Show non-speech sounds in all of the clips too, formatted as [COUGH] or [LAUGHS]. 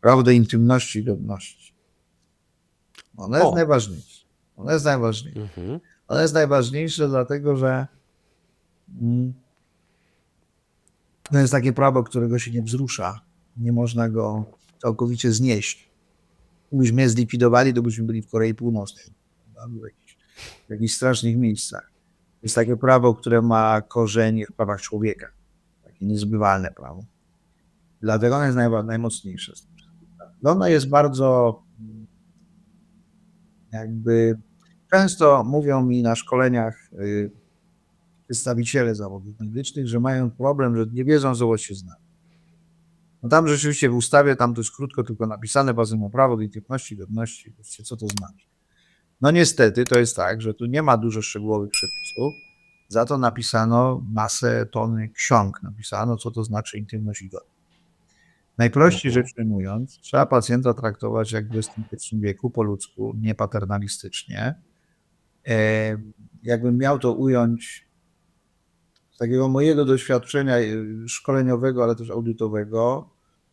prawo do intymności i godności. Ono jest O. najważniejsze. Ono jest najważniejsze. Mhm. Ono jest najważniejsze dlatego, że mm, to jest takie prawo, którego się nie wzrusza. Nie można go całkowicie znieść. Gdybyśmy mnie zlikwidowali, to byśmy byli w Korei Północnej. W jakichś, w jakichś strasznych miejscach. To jest takie prawo, które ma korzenie w prawach człowieka. Takie niezbywalne prawo. Dlatego ono jest najmocniejsze. z praw. No Ono jest bardzo jakby często mówią mi na szkoleniach y, przedstawiciele zawodów medycznych, że mają problem, że nie wiedzą, co się zna. No tam rzeczywiście w ustawie, tam to jest krótko tylko napisane, bazę ma prawo do intymności, godności, co to znaczy. No niestety to jest tak, że tu nie ma dużo szczegółowych przepisów, za to napisano masę tony ksiąg, napisano, co to znaczy intymność i godność. Najprościej Mhm. rzecz ujmując, trzeba pacjenta traktować jak w XXI wieku, po ludzku, nie paternalistycznie. E, jakbym miał to ująć z takiego mojego doświadczenia y, szkoleniowego, ale też audytowego,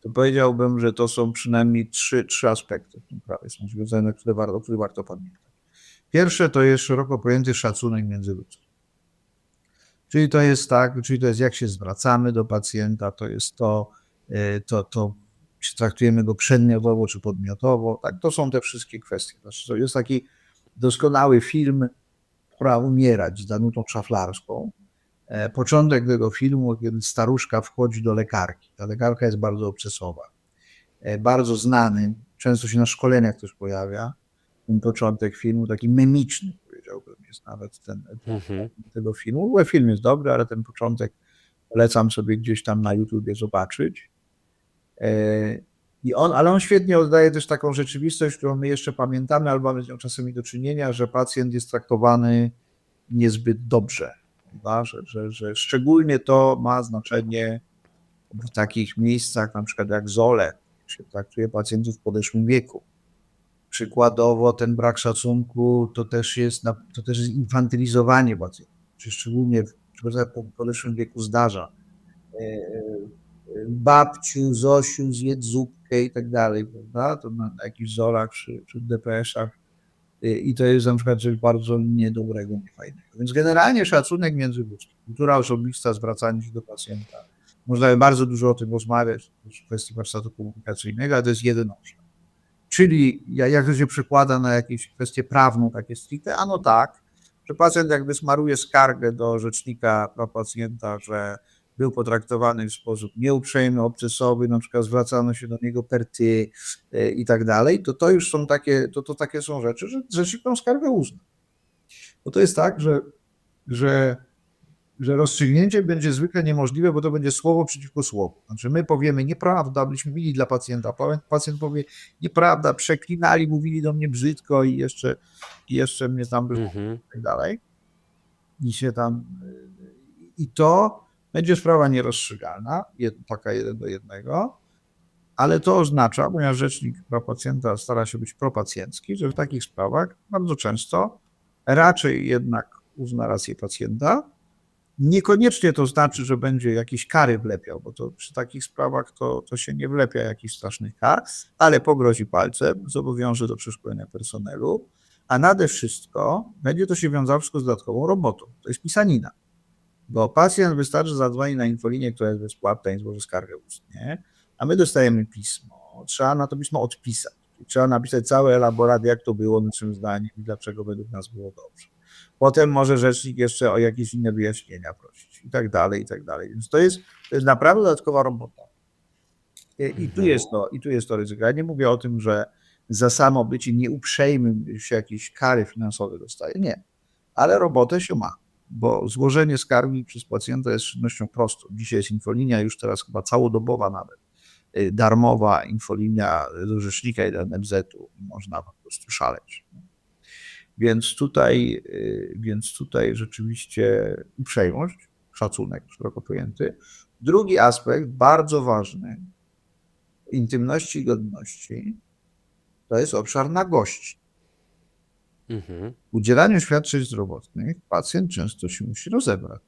to powiedziałbym, że to są przynajmniej trzy, trzy aspekty w tym prawie są związane, które warto, o których warto pamiętać. Pierwsze to jest szeroko pojęty szacunek międzyludzki. Czyli to jest tak, czyli to jest jak się zwracamy do pacjenta, to jest to, to, to czy traktujemy go przedmiotowo czy podmiotowo. Tak, to są te wszystkie kwestie. Znaczy, to jest taki doskonały film Pora umierać z Danutą Szaflarską. E, Początek tego filmu, kiedy staruszka wchodzi do lekarki. Ta lekarka jest bardzo obcesowa. E, Bardzo znany, często się na szkoleniach też pojawia. Ten początek filmu, taki memiczny, powiedziałbym, jest nawet ten, Mhm. tego filmu. Film jest dobry, ale ten początek polecam sobie gdzieś tam na YouTubie zobaczyć. E, I on, ale on świetnie oddaje też taką rzeczywistość, którą my jeszcze pamiętamy, albo mamy z nią czasami do czynienia, że pacjent jest traktowany niezbyt dobrze. Że, że, że szczególnie to ma znaczenie w takich miejscach, na przykład jak Zole, się traktuje pacjentów w podeszłym wieku. Przykładowo ten brak szacunku to też jest, to też jest infantylizowanie pacjentów, czy szczególnie w w podeszłym wieku zdarza. Babciu, Zosiu, zjedz zupkę i tak dalej, prawda? To na na jakichś Zolach czy, czy DPS-ach. Y, I to jest na przykład coś bardzo niedobrego, niefajnego. Więc generalnie szacunek międzyludzki, kultura osobista, zwracanie się do pacjenta. Można by bardzo dużo o tym rozmawiać w kwestii warsztatu komunikacyjnego, ale to jest jeden obszar. Czyli ja- jak to się przekłada na jakąś kwestię prawną, takie stricte? Ano tak, że pacjent jakby smaruje skargę do rzecznika praw pacjenta, że był potraktowany w sposób nieuprzejmy, obcesowy, na przykład zwracano się do niego per ty e, i tak dalej, to to już są takie, to, to takie są rzeczy, że rzecznik tą skargę uzna. Bo to jest tak, że, że, że rozstrzygnięcie będzie zwykle niemożliwe, bo to będzie słowo przeciwko słowu. Znaczy my powiemy nieprawda, byliśmy mili dla pacjenta, pa- pacjent powie nieprawda, przeklinali, mówili do mnie brzydko i jeszcze, i jeszcze mnie tam Mhm. i tak dalej. I się tam. y, I to będzie sprawa nierozstrzygalna, taka jeden do jednego, ale to oznacza, ponieważ rzecznik praw pacjenta stara się być propacjencki, że w takich sprawach bardzo często raczej jednak uzna rację pacjenta. Niekoniecznie to znaczy, że będzie jakieś kary wlepiał, bo to przy takich sprawach to, to się nie wlepia jakichś strasznych kar, ale pogrozi palcem, zobowiąże do przeszkolenia personelu, a nade wszystko będzie to się wiązało z dodatkową robotą. To jest pisanina. Bo pacjent wystarczy zadzwoni na infolinię, która jest bezpłatna i złoży skargę ustnie, a my dostajemy pismo. Trzeba na to pismo odpisać. Trzeba napisać cały elaborat, jak to było, naszym zdaniem i dlaczego według nas było dobrze. Potem może rzecznik jeszcze o jakieś inne wyjaśnienia prosić i tak dalej, i tak dalej. Więc to jest, to jest naprawdę dodatkowa robota. I, i tu jest to, i tu jest to ryzyko. Ja nie mówię o tym, że za samo bycie nieuprzejmym się jakieś kary finansowe dostaje. Nie. Ale robotę się ma, bo złożenie skargi przez pacjenta jest czynnością prostą. Dzisiaj jest infolinia, już teraz chyba całodobowa nawet, y, darmowa infolinia do rzecznika i do NFZ-u. Można po prostu szaleć. Więc tutaj, y, więc tutaj rzeczywiście uprzejmość, szacunek szeroko pojęty. Drugi aspekt, bardzo ważny, intymności i godności, to jest obszar nagości. Mhm. W udzielaniu świadczeń zdrowotnych pacjent często się musi rozebrać.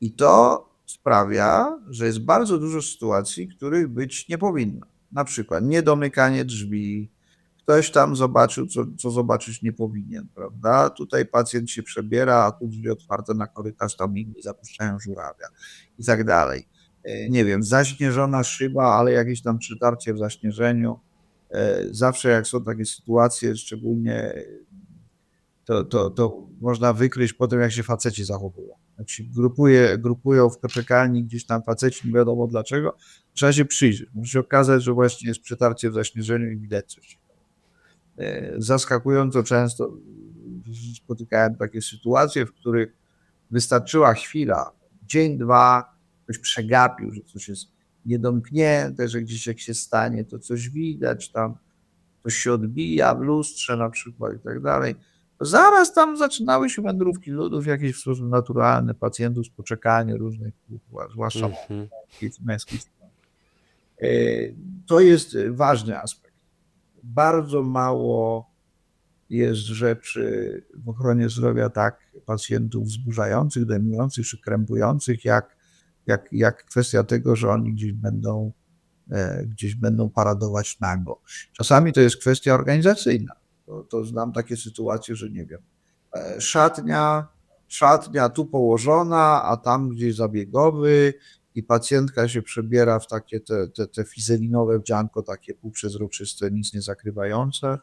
I to sprawia, że jest bardzo dużo sytuacji, których być nie powinno. Na przykład niedomykanie drzwi, ktoś tam zobaczył, co, co zobaczyć nie powinien, prawda? Tutaj pacjent się przebiera, a tu drzwi otwarte na korytarz, tam inni zapuszczają żurawia i tak dalej. E, Nie wiem, zaśnieżona szyba, ale jakieś tam przytarcie w zaśnieżeniu. E, Zawsze jak są takie sytuacje, szczególnie to, to, to można wykryć po tym, jak się faceci zachowują. Jak się grupuje, grupują w poczekalni gdzieś tam faceci, nie wiadomo dlaczego, trzeba się przyjrzeć. Może się okazać, że właśnie jest przetarcie w zaśnieżeniu i widać coś. E, Zaskakująco często spotykałem takie sytuacje, w których wystarczyła chwila, dzień, dwa, ktoś przegapił, że coś jest niedomknięte, że gdzieś jak się stanie, to coś widać, tam coś się odbija w lustrze na przykład i tak dalej. Zaraz tam zaczynały się wędrówki ludów jakieś w sposób naturalny, pacjentów z poczekalni różnych, zwłaszcza Mhm. męskich- męskich stron. E, To jest ważny aspekt. Bardzo mało jest rzeczy w ochronie zdrowia tak pacjentów wzburzających, dojmujących czy krępujących, jak, jak, jak kwestia tego, że oni gdzieś będą, e, gdzieś będą paradować nago. Czasami to jest kwestia organizacyjna. To, to znam takie sytuacje, że nie wiem, e, szatnia, szatnia tu położona, a tam gdzieś zabiegowy i pacjentka się przebiera w takie te, te, te fizelinowe wdzianko, takie półprzezroczyste, nic nie zakrywające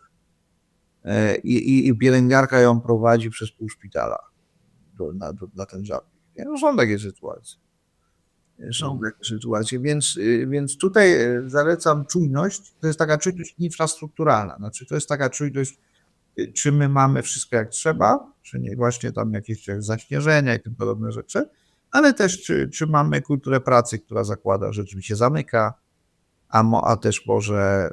E, i, i, i pielęgniarka ją prowadzi przez pół szpitala do, na, na ten zabieg. No są takie sytuacje. Są takie sytuacje, więc, y, więc tutaj y, zalecam czujność. To jest taka czujność infrastrukturalna. Znaczy, to jest taka czujność, y, czy my mamy wszystko jak trzeba, czy nie właśnie tam jakieś zaśnieżenia i tym podobne rzeczy, ale też czy, czy mamy kulturę pracy, która zakłada, że drzwi się zamyka, a, mo, a też może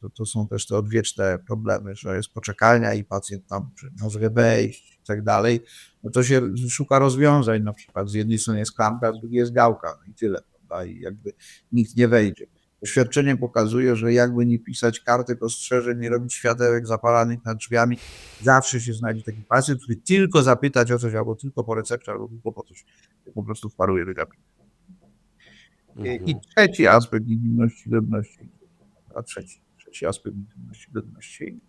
to, to są też te odwieczne problemy, że jest poczekalnia i pacjent tam może wejść i tak dalej, no to się szuka rozwiązań, na przykład z jednej strony jest klamka, z drugiej jest gałka no i tyle, prawda? I jakby nikt nie wejdzie. Doświadczenie pokazuje, że jakby nie pisać kartek ostrzeżeń, nie robić światełek zapalanych nad drzwiami, zawsze się znajdzie taki pacjent, który tylko zapytać o coś, albo tylko po recepcie, albo tylko po coś, po prostu wparuje do gabinetu. I Mhm. trzeci aspekt intymności, godności, a trzeci, trzeci aspekt intymności, godności,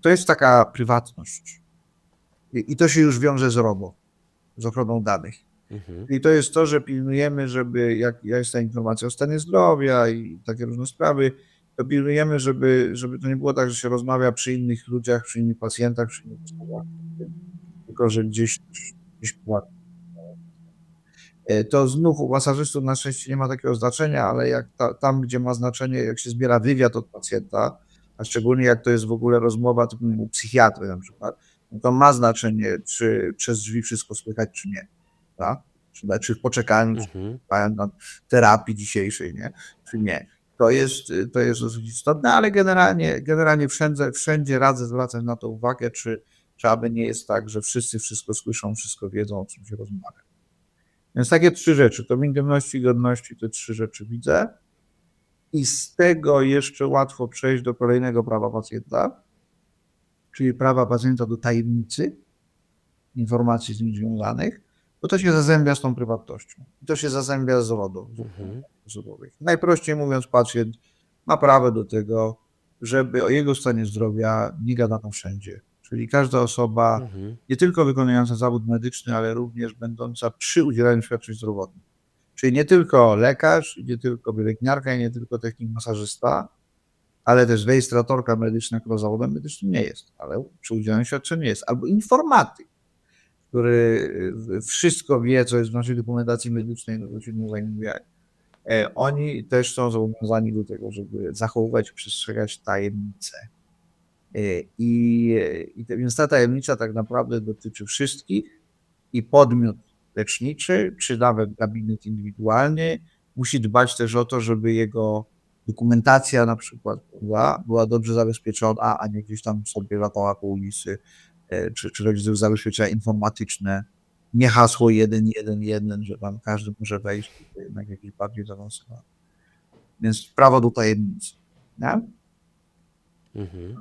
to jest taka prywatność. I, to się już wiąże z ROBO, z ochroną danych. Mhm. I to jest to, że pilnujemy, żeby, jak jest ta informacja o stanie zdrowia i takie różne sprawy, to pilnujemy, żeby, żeby to nie było tak, że się rozmawia przy innych ludziach, przy innych pacjentach, przy innych osobach, tylko że gdzieś, gdzieś płat. E, To znów u masażystów na szczęście nie ma takiego znaczenia, ale jak ta, tam, gdzie ma znaczenie, jak się zbiera wywiad od pacjenta, a szczególnie jak to jest w ogóle rozmowa typu u psychiatry na przykład, no to ma znaczenie, czy przez drzwi wszystko słychać, czy nie. Tak? Czy, czy czy Mhm. na terapii dzisiejszej, nie? czy nie. To jest, to jest dosyć istotne, ale generalnie, generalnie wszędzie, wszędzie radzę zwracać na to uwagę, czy, czy aby nie jest tak, że wszyscy wszystko słyszą, wszystko wiedzą, o czym się rozmawia. Więc takie trzy rzeczy, to intymności, godności, te trzy rzeczy widzę. I z tego jeszcze łatwo przejść do kolejnego prawa pacjenta, czyli prawa pacjenta do tajemnicy informacji z nim związanych, bo to się zazębia z tą prywatnością. I to się zazębia z RODO Mhm. osobowych. Najprościej mówiąc, pacjent ma prawo do tego, żeby o jego stanie zdrowia nie gadano wszędzie. Czyli każda osoba, Mhm. nie tylko wykonująca zawód medyczny, ale również będąca przy udzielaniu świadczeń zdrowotnych. Czyli nie tylko lekarz, nie tylko pielęgniarka, i nie tylko technik masażysta, ale też rejestratorka medyczna, która zawodem medycznym nie jest, ale przy udzielaniu świadczeń nie jest. Albo informatyk, który y, wszystko wie, co jest w naszej dokumentacji medycznej, no to się nie zajmuje. E, Oni też są zobowiązani do tego, żeby zachowywać przestrzegać tajemnicę. E, I, i ta tajemnica tak naprawdę dotyczy wszystkich i podmiot leczniczy, czy nawet gabinet indywidualny musi dbać też o to, żeby jego dokumentacja na przykład była, była dobrze zabezpieczona, a nie gdzieś tam sobie latała po ulicy, e, czy, czy rodzice zabezpieczenia informatyczne, nie hasło 111, że tam każdy może wejść, jednak jakieś bardziej zaawansowane. Więc prawo do tajemnicy. Nie? Mhm.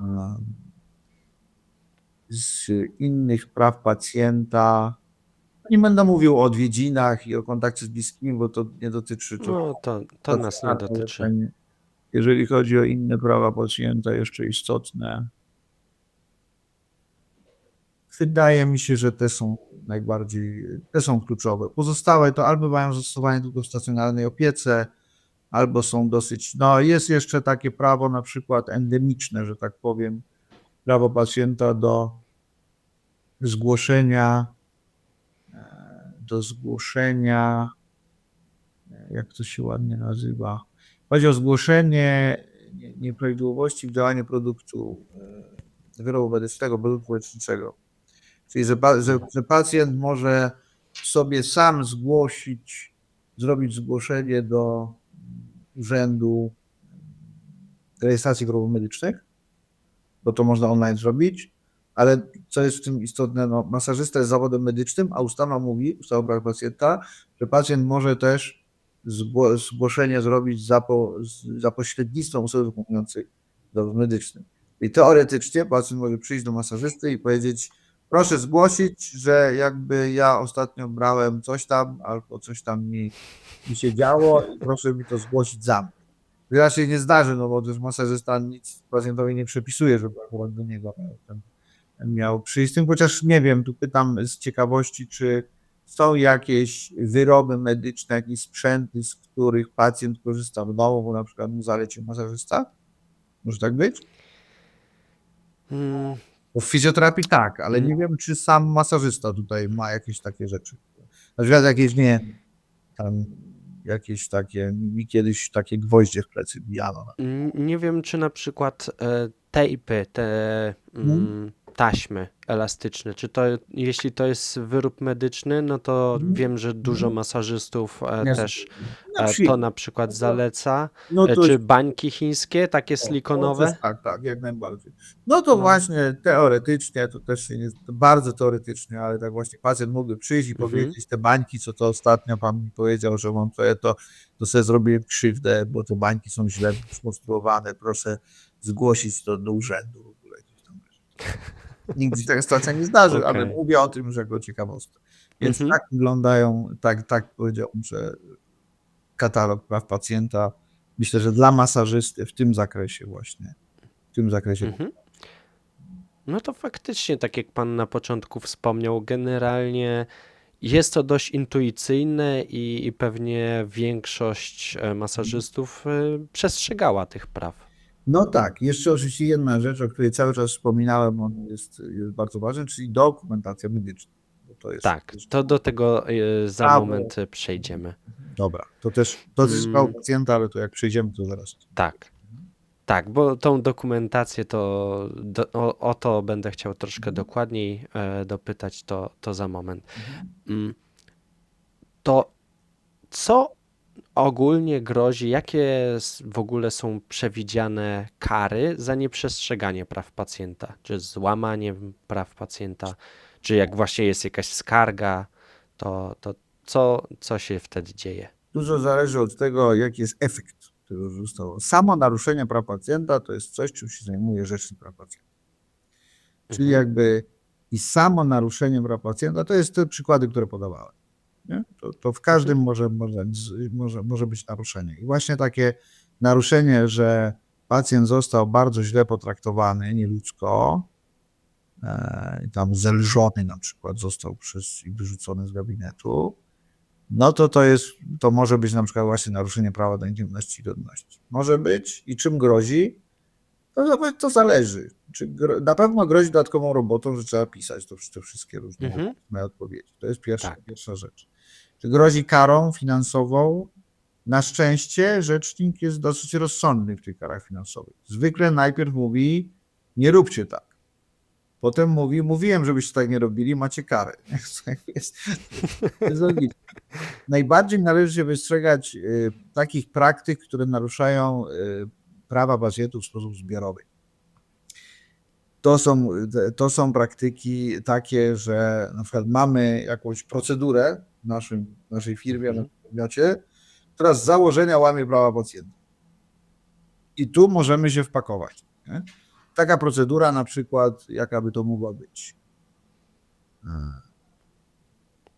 z innych praw pacjenta. Nie będę mówił o odwiedzinach i o kontakcie z bliskimi, bo to nie dotyczy. To, No to, to nas nie dotyczy. Jeżeli chodzi o inne prawa pacjenta, jeszcze istotne, wydaje mi się, że te są najbardziej, te są kluczowe. Pozostałe to albo mają zastosowanie tylko w stacjonarnej opiece, albo są dosyć, no jest jeszcze takie prawo na przykład endemiczne, że tak powiem, prawo pacjenta do zgłoszenia, e, do zgłoszenia, e, jak to się ładnie nazywa, chodzi o zgłoszenie nie- nieprawidłowości w działaniu produktu e, wyrobu medycznego, produktu leczniczego. Czyli, że, że pacjent może sobie sam zgłosić, zrobić zgłoszenie do Urzędu Rejestracji Wyrobów Medycznych, bo to można online zrobić, ale co jest w tym istotne, no, masażysta jest zawodem medycznym, a ustawa mówi, ustawa o prawach pacjenta, że pacjent może też zgło, zgłoszenie zrobić za, po, za pośrednictwem osoby wykonującej zawód medyczny. I teoretycznie pacjent może przyjść do masażysty i powiedzieć, proszę zgłosić, że jakby ja ostatnio brałem coś tam, albo coś tam mi, mi się działo proszę mi to zgłosić za mnie. Raczej nie zdarzy, no bo też masażysta nic pacjentowi nie przepisuje, żeby akurat do niego ten, ten miał przyjść. Tym chociaż nie wiem, tu pytam z ciekawości, czy są jakieś wyroby medyczne, jakieś sprzęty, z których pacjent korzysta w domu, bo na przykład mu zalecił masażysta? Może tak być? Mm, Bo w fizjoterapii tak, ale Mm. nie wiem, czy sam masażysta tutaj ma jakieś takie rzeczy. Na przykład jakieś, nie tam jakieś takie, mi kiedyś takie gwoździe w plecy bijano. nie wiem, czy na przykład e, tejpy, te mm, taśmy elastyczne, czy to, jeśli to jest wyrób medyczny, no to Mhm. wiem, że dużo masażystów e, też Na e, to na przykład zaleca. No E, to Czy bańki chińskie, takie silikonowe? Tak, tak, jak najbardziej. No to No. właśnie teoretycznie, to też nie, bardzo teoretycznie, ale tak właśnie pacjent mógłby przyjść i Mhm. powiedzieć te bańki, co to ostatnio pan mi powiedział, że mam to, to, to sobie zrobiłem krzywdę, bo te bańki są źle skonstruowane, proszę zgłosić to do urzędu w ogóle. Gdzieś tam. Nigdy się taka sytuacja nie zdarzy, ale Okej. mówię o tym, że jako ciekawostkę. Więc Mhm. tak wyglądają, tak, tak powiedziałbym, że katalog praw pacjenta. Myślę, że dla masażysty w tym zakresie właśnie, w tym zakresie Mhm. No to faktycznie, tak jak pan na początku wspomniał, generalnie jest to dość intuicyjne i, i pewnie większość e, masażystów e, przestrzegała tych praw. No tak, jeszcze oczywiście jedna rzecz, o której cały czas wspominałem, on jest, jest bardzo ważny, czyli dokumentacja medyczna. To jest, Tak, to do tego e, za Prawo. moment e, przejdziemy. Dobra, to też to też Mm. prawo pacjenta, ale to jak przejdziemy, to zaraz. Tak. Tak, bo tą dokumentację to do, o, o to będę chciał troszkę dokładniej e, dopytać, to, to za moment. Mm. To co ogólnie grozi, jakie w ogóle są przewidziane kary za nieprzestrzeganie praw pacjenta? Czy złamanie praw pacjenta, czy jak właśnie jest jakaś skarga, to, to co, co się wtedy dzieje? Dużo zależy od tego, jaki jest efekt tego, że zostało. Samo naruszenie praw pacjenta to jest coś, czym się zajmuje rzecznik praw pacjenta. Czyli Mhm. jakby i samo naruszenie praw pacjenta to jest te przykłady, które podawałem. Nie? To, to w każdym może, może, może, może być naruszenie. I właśnie takie naruszenie, że pacjent został bardzo źle potraktowany, nieludzko, e, tam zelżony na przykład został przez i wyrzucony z gabinetu, no to to jest, to może być na przykład właśnie naruszenie prawa do intymności i godności. Może być i czym grozi? To, zależy- to zależy. Czy gro, na pewno grozi dodatkową robotą, że trzeba pisać to, te wszystkie różne Mhm. odpowiedzi. To jest pierwsza, Tak. pierwsza rzecz. Czy grozi karą finansową? Na szczęście rzecznik jest dosyć rozsądny w tych karach finansowych. Zwykle najpierw mówi, nie róbcie tak. Potem mówi, mówiłem, żebyście tak nie robili, macie karę. [LAUGHS] Jest, jest. Najbardziej należy się wystrzegać y, takich praktyk, które naruszają y, prawa pacjentów w sposób zbiorowy. To są, to są praktyki takie, że na przykład mamy jakąś procedurę naszym, naszej firmie, Mhm. na podmiocie, która z założenia łamie prawa pacjenta. I tu możemy się wpakować. Nie? Taka procedura na przykład, jaka by to mogła być?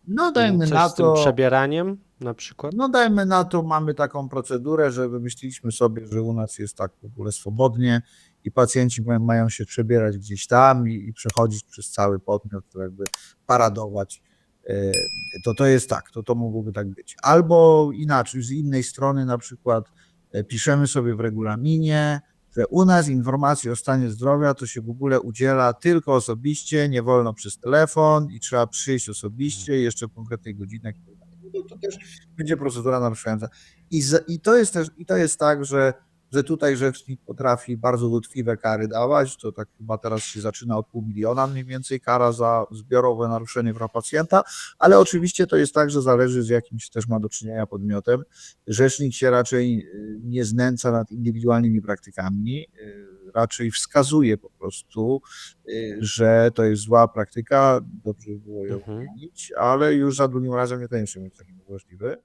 No dajmy Coś na z tym to, przebieraniem na przykład? no dajmy na to, mamy taką procedurę, że wymyśliliśmy sobie, że u nas jest tak w ogóle swobodnie i pacjenci mają, się przebierać gdzieś tam i, i przechodzić przez cały podmiot, to jakby paradować. E, To to jest tak, to to mogłoby tak być. Albo inaczej, z innej strony na przykład e, piszemy sobie w regulaminie, że u nas informacji o stanie zdrowia to się w ogóle udziela tylko osobiście, nie wolno przez telefon i trzeba przyjść osobiście, jeszcze w konkretnej godzinach. No to też będzie procedura naruszająca. I, i, to jest też, I to jest tak, że, że tutaj rzecznik potrafi bardzo dotkliwe kary dawać. To tak chyba teraz się zaczyna od pół miliona mniej więcej kara za zbiorowe naruszenie praw pacjenta, ale oczywiście to jest tak, że zależy z jakimś też ma do czynienia podmiotem. Rzecznik się raczej y, nie znęca nad indywidualnymi praktykami, y, raczej wskazuje po prostu, y, że to jest zła praktyka, dobrze by było ją Mhm. zmienić, ale już za drugim razem niekoniecznie będzie taki możliwy.